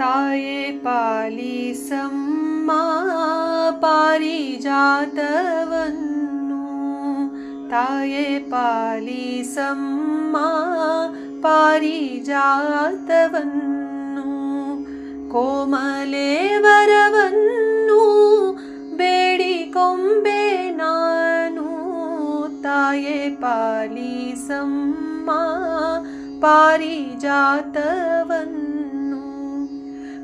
ತಾಯೇ ಪಾಲಿಸಮ್ಮ ಪಾರಿಜಾತವನ್ನು. ತಾಯೇ ಪಾಲಿಸಮ್ಮ ಪಾರಿಜಾತವನ್ನು. ಕೋಮಲೆ ವರವನ್ನು ಬೇಡಿಕೊಂಬೆ ನಾನು. ತಾಯೇ ಪಾಲಿಸಮ್ಮ ಪಾರಿಜಾತವನ್ನು.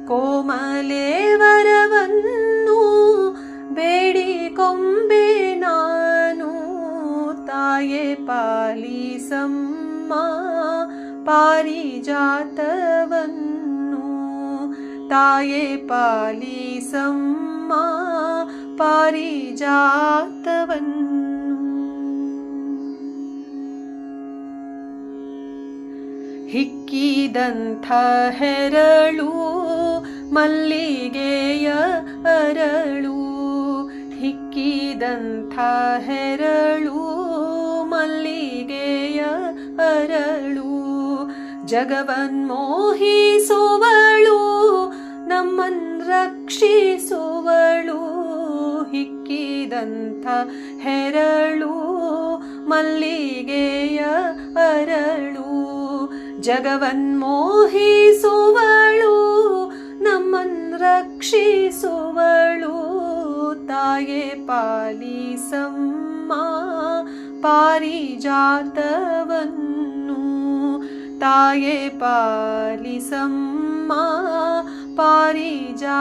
ಕೋಮಲೆ ವರವನ್ನು ಬೇಡಿಕೊಂಬೆ ನಾನು. ತಾಯೇ ಪಾಲಿಸಮ್ಮ ಪಾರಿಜಾತವನ್ನು. ತಾಯೇ ಪಾಲಿಸಮ್ಮ ಪಾರಿಜಾತವನ್ನು. ಹಿಕ್ಕಿದಂಥ ಹೆರಳು, ಮಲ್ಲಿಗೆಯ ಅರಳು. ಹಿಕ್ಕಿದಂಥ ಹೆರಳು, ಮಲ್ಲಿಗೆಯ ಅರಳು. ಜಗವನ್ಮೋಹಿಸುವಳು, ನಮ್ಮನ್ ರಕ್ಷಿಸುವಳು. ಹಿಕ್ಕಿದಂಥ ಹೆರಳು, ಮಲ್ಲಿಗೆಯ ಅರಳು. ಜಗವನ್ಮೋಹಿಸುವಳು ನಮ್ಮನ್ ರಕ್ಷಿಸುವಳು ತಾಯೇ ಪಾಲಿಸಮ್ಮ ಪಾರಿಜಾತವನ್ನು ತಾಯೇ ಪಾಲಿಸಮ್ಮ ಪಾರಿಜಾತವನ್ನು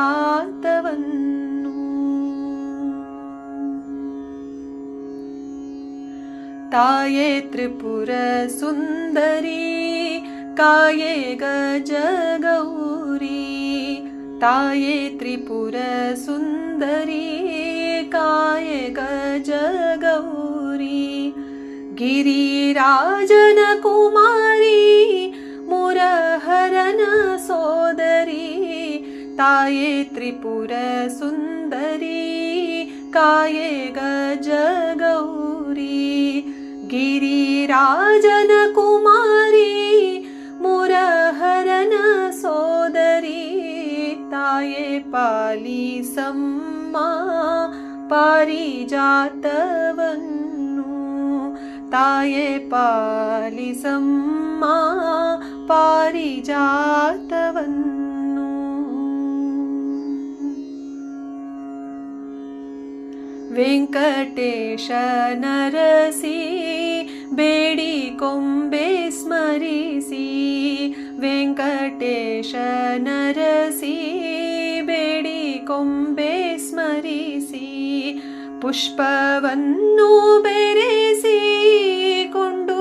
ತಾಯೇ ತ್ರಿಪುರ काये गजगौरी ताये त्रिपुरसुन्दरी काये गजगौरी गिरिराजनकुमारी मुरहरन सोदरी ताये त्रिपुरसुन्दरी काये गजगौरी गिरिराजनकुमारी लि सम्मा पारिजातवन्नु। ताये पालिसम्मा पारिजातवन्नु। वेङ्कटेश नरसि बेडिकोम्बे स्मरिसि। वेङ्कटेश नरसि ಕೊಂಬೆ ಸ್ಮರಿಸಿ, ಪುಷ್ಪವನ್ನು ಬೆರೆಸಿ, ಕೊಂಡು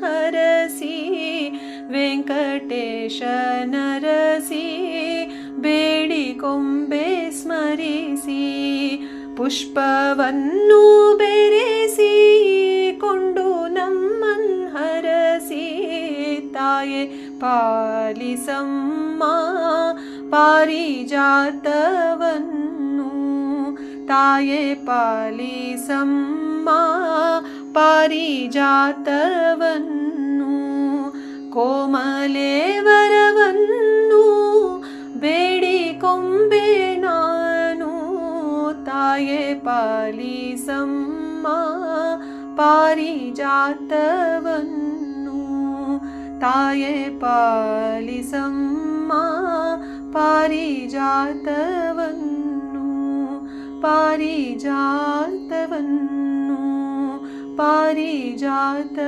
ಹರಸಿ ವೆಂಕಟೇಶ ನರಸಿ ಬೇಡಿ ಕೊಂಬೆ ಸ್ಮರಿಸಿ, ಪುಷ್ಪವನ್ನು ಬೆರೆಸಿ, ಕೊಂಡು ಹರಸಿ, ತಾಯೇ ಪಾಲಿಸಮ್ಮ. ಪಾರಿಜಾತವನ್ನು ತಾಯೇ ಪಾಲಿಸಮ್ಮ. ಪಾರಿಜಾತವನ್ನು ಕೋಮಲೆ ವರವನ್ನು ಬೇಡಿಕೊಂಬೆ ನಾನು. ತಾಯೇ ಪಾಲಿಸಮ್ಮ ಪಾರಿಜಾತವನ್ನು ತಾಯೇ ಪಾಲಿಸಮ್ಮ. ಪಾರಿಜಾತವನ್ನು ಪಾರಿಜಾತವನ್ನು ಪಾರಿಜಾತವನ್ನು